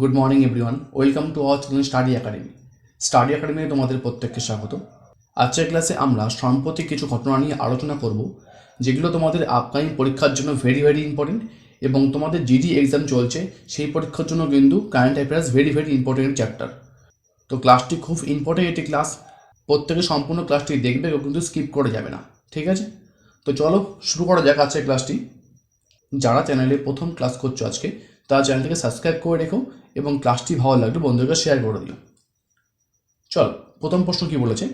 Good morning everyone welcome to our channel study academy study একাডেমিতে তোমাদের প্রত্যেককে স্বাগত। আজকের ক্লাসে আমরা সম্প্রতি কিছু ঘটনা নিয়ে আলোচনা করব, যেগুলো তোমাদের আপকামিং পরীক্ষার জন্য ভেরি ভেরি ইম্পর্টেন্ট এবং তোমাদের জিডি এক্সাম চলছে, সেই পরীক্ষার জন্য কিন্তু current affairs very very important chapter তো ক্লাসটি খুব ইম্পর্টেন্ট একটি ক্লাস প্রত্যেকে সম্পূর্ণ ক্লাসটি দেখবে, কেউ কিন্তু স্কিপ করে যাবে না। ঠিক আছে? তো চলো শুরু করা যাক আজকের ক্লাসটি যারা চ্যানেলে প্রথম ক্লাস করছ আজকে তারা চ্যানেলটিকে সাবস্ক্রাইব করে রেখো এবং ক্লাসটি ভালো লাগলে বন্ধুদেরকে শেয়ার করে দিও। চল, প্রথম প্রশ্ন কি বলেছে?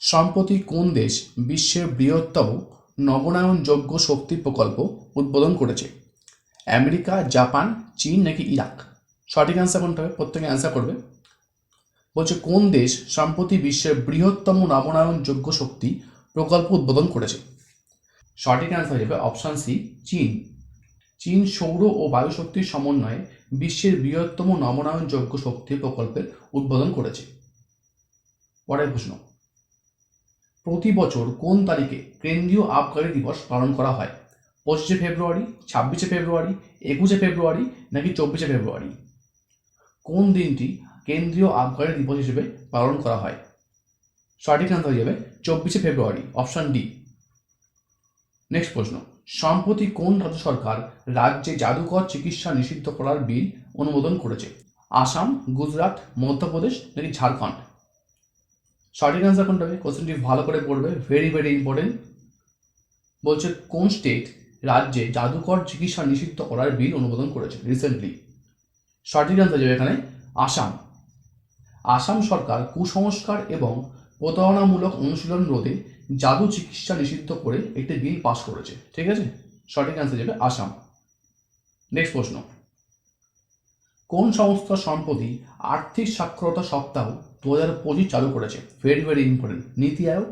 সম্প্রতি কোন দেশ বিশ্বের বৃহত্তম নবনায়নযোগ্য শক্তি প্রকল্প উদ্বোধন করেছে? আমেরিকা, জাপান, চীন নাকি ইরাক? সঠিক অ্যান্সার কোনটা? হবে প্রত্যেকে অ্যান্সার করবে। বলছে, কোন দেশ সম্প্রতি বিশ্বের বৃহত্তম নবনায়নযোগ্য শক্তি প্রকল্প উদ্বোধন করেছে? সঠিক অ্যান্সার হিসেবে অপশান সি চীন। চীন সৌর ও বায়ু শক্তির সমন্বয়ে বিশ্বের বৃহত্তম নবনায়নযোগ্য শক্তি প্রকল্পের উদ্বোধন করেছে। পরের প্রশ্ন। প্রতি বছর কোন তারিখে কেন্দ্রীয় আবগারি দিবস পালন করা হয়? পঁচিশে ফেব্রুয়ারি, ছাব্বিশে ফেব্রুয়ারি, একুশে ফেব্রুয়ারি নাকি চব্বিশে ফেব্রুয়ারি? কোন দিনটি কেন্দ্রীয় আবগারি দিবস হিসেবে পালন করা হয়? সঠিক আনসার হয়ে যাবে চব্বিশে ফেব্রুয়ারি অপশান ডি নেক্সট প্রশ্ন। সম্প্রতি কোন রাজ্য সরকার রাজ্যে জাদুঘর চিকিৎসা নিষিদ্ধ করার বিল অনুমোদন করেছে? আসাম, গুজরাট, মধ্যপ্রদেশ নাকি ঝাড়খণ্ড? সঠিক অ্যান্সার কোনটা হবে কোশ্চেনটি ভালো করে পড়বে। ভেরি ভেরি ইম্পর্টেন্ট বলছে, কোন স্টেট রাজ্যে জাদুকর চিকিৎসা নিষিদ্ধ করার বিল অনুমোদন করেছে রিসেন্টলি সঠিক অ্যান্সার যাবে এখানে আসাম। আসাম সরকার কুসংস্কার এবং প্রতারণামূলক অনুশীলন রোধে জাদু চিকিৎসা নিষিদ্ধ করে একটি বিল পাশ করেছে। ঠিক আছে? সঠিক অ্যান্সার যাবে আসাম। নেক্সট প্রশ্ন। কোন সংস্থা সম্প্রতি আর্থিক সাক্ষরতা সপ্তাহ দু হাজার পঁচিশ চালু করেছে? ভেরি ভেরি ইম্পর্টেন্ট নীতি আয়োগ,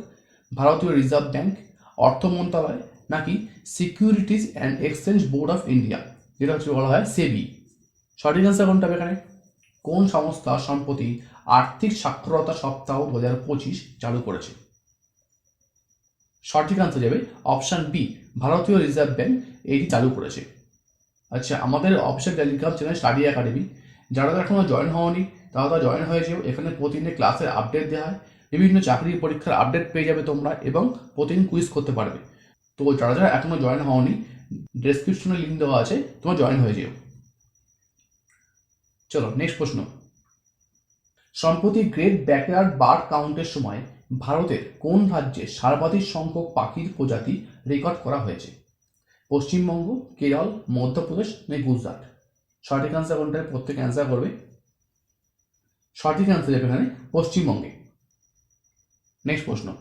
ভারতীয় রিজার্ভ ব্যাংক, অর্থ মন্ত্রণালয়, নাকি securities and exchange board of India, যেটা হচ্ছে বলা হয় সেবি? সঠিক অ্যান্সার কোনটা এখানে? কোন সংস্থা সম্প্রতি আর্থিক সাক্ষরতা সপ্তাহ দু হাজার পঁচিশ চালু করেছে? সঠিক আনসার যাবে। অপশান বি ভারতীয় রিজার্ভ ব্যাংক এটি চালু করেছে। আচ্ছা আমাদের official telegram channel study academy যারা এখনও জয়েন হওনি, তারা তো জয়েন হয়েছে, এখানে প্রতিদিনের ক্লাসের আপডেট দেওয়া হয়। বিভিন্ন চাকরির পরীক্ষার আপডেট পেয়ে যাবে তোমরা এবং প্রতিদিন কুইজ করতে পারবে। তো যারা যারা এখনও জয়েন হওনি ডেসক্রিপশনে লিঙ্ক দেওয়া আছে, তোমরা জয়েন হয়ে যেও। চলো নেক্সট প্রশ্ন। সম্প্রতি গ্রেট ব্যাকয়ার্ড বার্ড কাউন্টের সময় ভারতের কোন রাজ্যে সর্বাধিক সংখ্যক পাখির প্রজাতি রেকর্ড করা হয়েছে? পশ্চিমবঙ্গ, কেরল, মধ্যপ্রদেশ নাকি গুজরাট। সঠিক অ্যান্সার কোনটা প্রত্যেকে অ্যান্সার করবে। সঠিক অ্যান্সার এখানে পশ্চিমবঙ্গে। নেক্সট প্রশ্ন।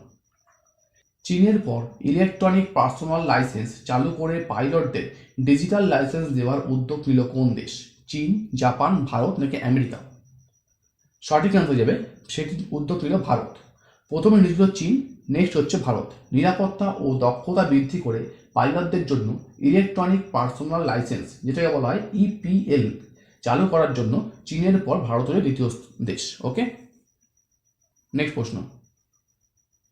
চীনের পর ইলেকট্রনিক পার্সোনাল লাইসেন্স চালু করে পাইলটদের ডিজিটাল লাইসেন্স দেওয়ার উদ্যোগ নিল কোন দেশ? চীন, জাপান, ভারত নাকি আমেরিকা? সঠিক অ্যান্সার যাবে সেটি উদ্যোগ নিল ভারত। প্রথমে নিয়েছিল চীন নেক্সট হচ্ছে ভারত। নিরাপত্তা ও দক্ষতা বৃদ্ধি করে পাইলটদের জন্য ইলেকট্রনিক পার্সোনাল লাইসেন্স যেটাকে বলা হয় ইপিএল চালু করার জন্য চীনের পর ভারত হচ্ছে দ্বিতীয় দেশ। ওকে নেক্সট প্রশ্ন।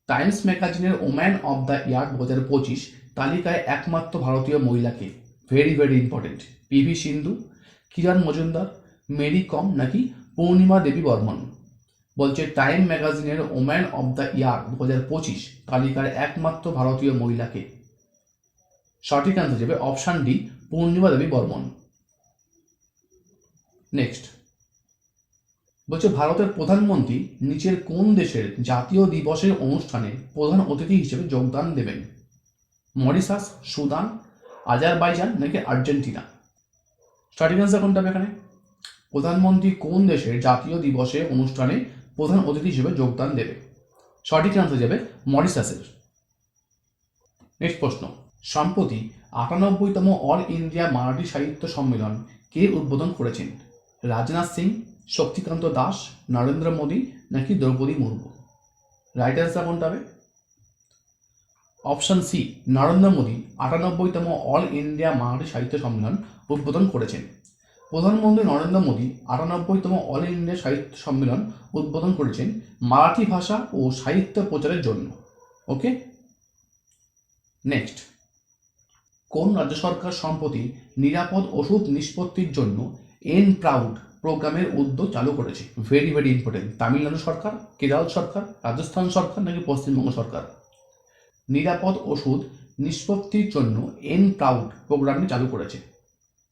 টাইমস ম্যাগাজিনের ওম্যান অফ দ্য ইয়ার দু হাজার পঁচিশ তালিকায় একমাত্র ভারতীয় মহিলাকে very very important PV Sindhu Kiran Mazumdar Mary Kom নাকি পূর্ণিমা দেবী বর্মন? বলছে টাইম ম্যাগাজিনের ওম্যান অব দ্য ইয়ার দু হাজার পঁচিশ তালিকার একমাত্র ভারতীয় মহিলাকে। সঠিক অ্যান্সার যাবে option D, Purnima Devi Barman. Next বলছে ভারতের প্রধানমন্ত্রী নিচের কোন দেশের জাতীয় দিবসের অনুষ্ঠানে প্রধান অতিথি হিসেবে যোগদান দেবেন? মরিশাস, সুদান, আজারবাইজান নাকি আর্জেন্টিনা? সঠিক অ্যান্সার কোনটা এখানে? প্রধানমন্ত্রী কোন দেশের জাতীয় দিবসে অনুষ্ঠানে প্রধান অতিথি হিসেবে যোগদান দেবে। সঠিক আনসার যাবে মরিশাসের। নেক্সট প্রশ্ন। সম্প্রতি আটানব্বইতম অল ইন্ডিয়া মারাঠি সাহিত্য সম্মেলন কে উদ্বোধন করেছেন? রাজনাথ সিং, শক্তিকান্ত দাস, নরেন্দ্র মোদী নাকি দ্রৌপদী মুর্মু? রাইট অ্যান্সার কোনটা হবে? অপশন সি নরেন্দ্র মোদী আটানব্বইতম অল ইন্ডিয়া মারাঠি সাহিত্য সম্মেলন উদ্বোধন করেছেন। প্রধানমন্ত্রী নরেন্দ্র মোদী আটানব্বইতম অল ইন্ডিয়া সাহিত্য সম্মেলন উদ্বোধন করেছেন মারাঠি ভাষা ও সাহিত্য প্রচারের জন্য। ওকে? নেক্সট কোন রাজ্য সরকার সম্প্রতি নিরাপদ ওষুধ নিষ্পত্তির জন্য এন প্রাউড প্রোগ্রামের উদ্যোগ চালু করেছে? ভেরি ভেরি ইম্পর্টেন্ট তামিলনাড়ু সরকার, কেরল সরকার, রাজস্থান সরকার নাকি পশ্চিমবঙ্গ সরকার? নিরাপদ ওষুধ নিষ্পত্তির জন্য এন প্রাউড প্রোগ্রামটি চালু করেছে।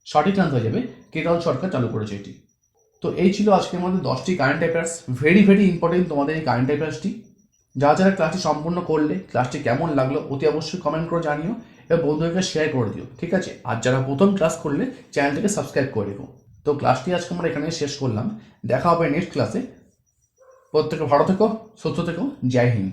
সঠিক আনসার হয়ে যাবে কেরল সরকার চালু করেছে এটি। তো এই ছিল আজকে আমাদের দশটি current affairs very very important তোমাদের এই কারেন্ট অ্যাফেয়ার্সটি যারা যারা ক্লাসটি সম্পূর্ণ করলে ক্লাসটি কেমন লাগল অতি অবশ্যই কমেন্ট করে জানিও এবং বন্ধুদেরকে শেয়ার করে দিও, ঠিক আছে? আর যারা প্রথম ক্লাস করলে চ্যানেলটিকে সাবস্ক্রাইব করে রেখো। তো ক্লাসটি আজকে আমরা এখানে শেষ করলাম। দেখা হবে নেক্সট ক্লাসে প্রত্যেকে ভালো থেকো, সুস্থ থেকো, জয় হিন্দ।